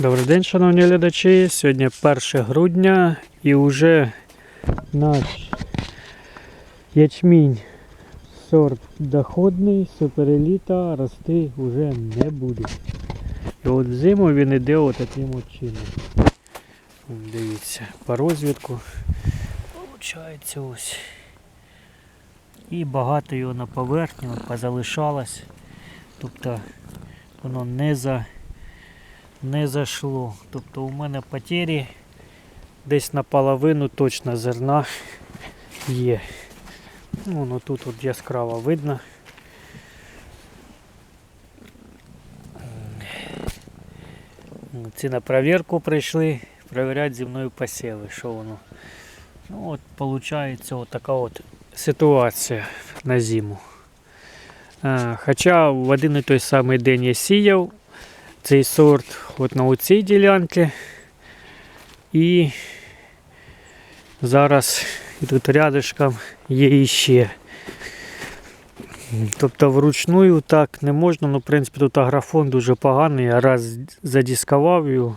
Добрий день, шановні глядачі. Сьогодні 1 грудня і вже наш ячмінь сорт доходний, супереліта рости вже не буде. І от зиму він іде от таким от чином. Дивіться, по розвідку. Получається ось. І багато його на поверхні позалишалось. Тобто воно не за не зайшло. Тобто у мене потері десь наполовину точно зерна є. Ну, Воно тут от яскраво видно. Ці на перевірку прийшли, перевіряти зі мною посіви, що воно. Ну от виходить така от ситуація на зиму. Хоча в один і той самий день я сіяв, цей сорт от на цій ділянці. І зараз тут рядышком є іще. Тобто вручную так не можна, ну в принципі тут аграфон дуже поганий, я раз задіскував його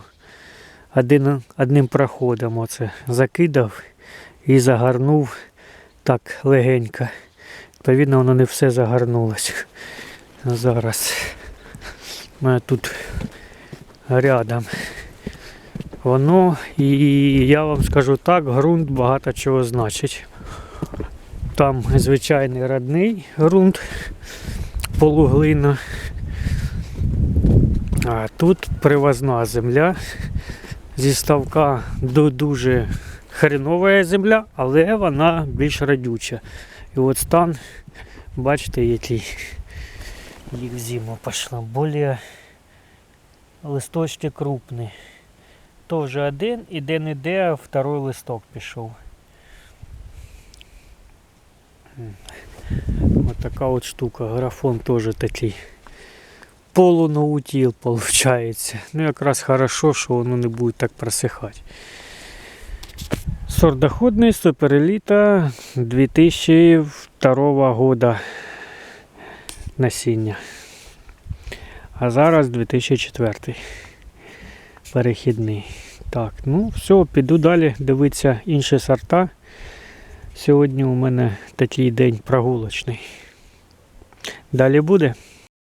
один, одним проходом оце закидав і загорнув так легенько. Відповідно, воно не все загорнулось. Зараз. Мене тут рядом. Воно, і я вам скажу так, ґрунт багато чого значить. Там звичайний родний ґрунт, полуглина. А тут привозна земля. Зі ставка до дуже хренова земля, але вона більш радюча. І от стан, бачите, який їх зима пішла. Более листочки крупні. Тоже один і де-не-де второй листок пішов. М. От така от штука. Графон теж такий. Полунаутіл виходить. Ну якраз хорошо, що воно не буде так просихати. Сорт доходний, супереліта 2002 года насіння. А зараз 2004 перехідний. Так, ну все, піду далі дивитися інші сорта. Сьогодні у мене такий день прогулочний. Далі буде.